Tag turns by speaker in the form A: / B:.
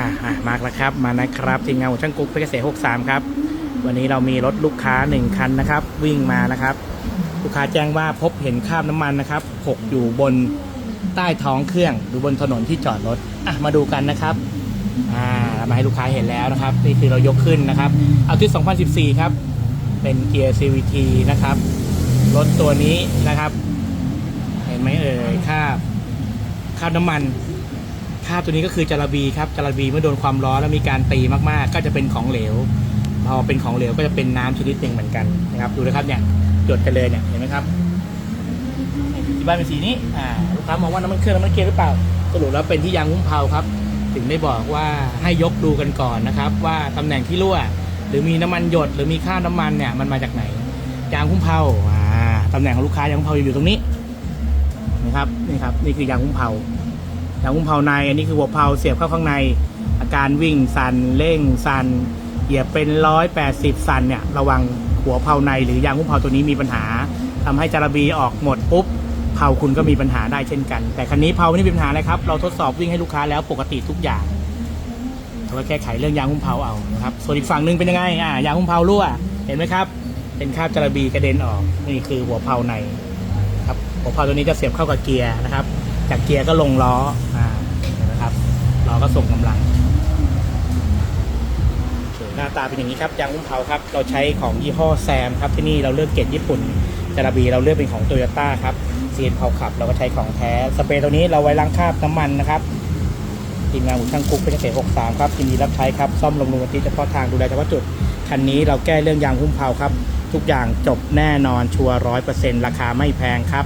A: อ่ามาแล้วครับ มานะครับทีมงานของช่างกุ๊กเพชรเกษม63 ครับ วันนี้เรามีรถลูกค้า 1 คันนะครับ วิ่งมานะครับ ลูกค้าแจ้งว่าพบเห็นคราบน้ำมันนะครับหกอยู่บนใต้ท้องเครื่องหรือบนถนนที่จอดรถอะมาดูกันนะครับอ่ามาให้ลูกค้าเห็นแล้วนะครับ นี่คือเรายกขึ้นนะครับ เอาที่ 2014 ครับ เป็นเกียร์ CVT นะครับ รถตัวนี้นะครับ เห็นไหมเอ่ยคราบคราบน้ำมันาบตัวนี้ก็คือจาระบีครับจาระบีเมื่อโดนความร้อนแล้วมีการตีมากๆ ก็จะเป็นของเหลว พอเป็นของเหลวก็จะเป็นน้ำชนิดหนึ่งเหมือนกันนะครับดูนะครับเนี่ยหยดกันเลยเนี่ยเห็นไหมครับที่บ้านเป็นสีนี้อ่าลูกค้ามองว่าน้ำมันเครื่องน้ำมันเกียร์หรือเปล่าสรุปแล้วเป็นที่ยางหุ้มเพาครับ ถึงได้บอกว่าให้ยกดูกันก่อนนะครับ ว่าตำแหน่งที่รั่ว หรือมีน้ำมันหยดหรือมีค่าน้ำมันเนี่ยมันมาจากไหนยางหุ้มเพาอ่าตำแหน่งของลูกค้ายางหุ้มเพาอยู่ตรงนี้นะครับนี่ครับนี่คือยางหุ้มเพลายางหุ้มเพลาใน อันนี้คือหัวเพลาเสียบเข้าข้างใน อาการวิ่งสั่นเร่งสั่นเหยียบเป็นร้อยแปดสิบสั่นเนี่ยระวังหัวเพลาในหรือยางหุ้มเพลาตัวนี้มีปัญหาทำให้จารบีออกหมดปุ๊บเพลาคุณก็มีปัญหาได้เช่นกัน แต่คันนี้เพลาไม่ได้มีปัญหาเลยครับ เราทดสอบวิ่งให้ลูกค้าแล้วปกติทุกอย่างเราก็แก้ไขเรื่องยางหุ้มเพลาเอานะครับส่วนอีกฝั่งหนึงเป็นยังไงอ่ายางหุ้มเพลารั่วเห็นไหมครับ เป็นคราบจารบีกระเด็นออกนี่คือหัวเพลาในครับหัวเพลาตัวนี้จะเสียบเข้ากับเกียร์นะครับ จากเกียร์ก็ลงล้ออ่าเห็นไหมครับล้อก็ส่งกำลังหน้าตาเป็นอย่างนี้ครับยางหุ้มเผาครับเราใช้ของยี่ห้อแซมครับที่นี่เราเลือกเกรดญี่ปุ่นจาราบีเราเลือกเป็นของโตโยต้าครับเซียนเผาขับเราก็ใช้ของแท้สเปรย์ตัวนี้เราไว้ล้างคราบน้ำมันนะครับทีมงานหุ่นช่างกุ๊กเป็นเกษตร63ครับยินดีรับใช้ครับซ่อมลงมือวันที่เฉพาะทางดูแลเฉพาะจุดคันนี้เราแก้เรื่องยางหุ้มเผาครับ ทุกอย่างจบแน่นอนชัวร์ร้อยเปอร์เซ็นต์ราคาไม่แพงครับ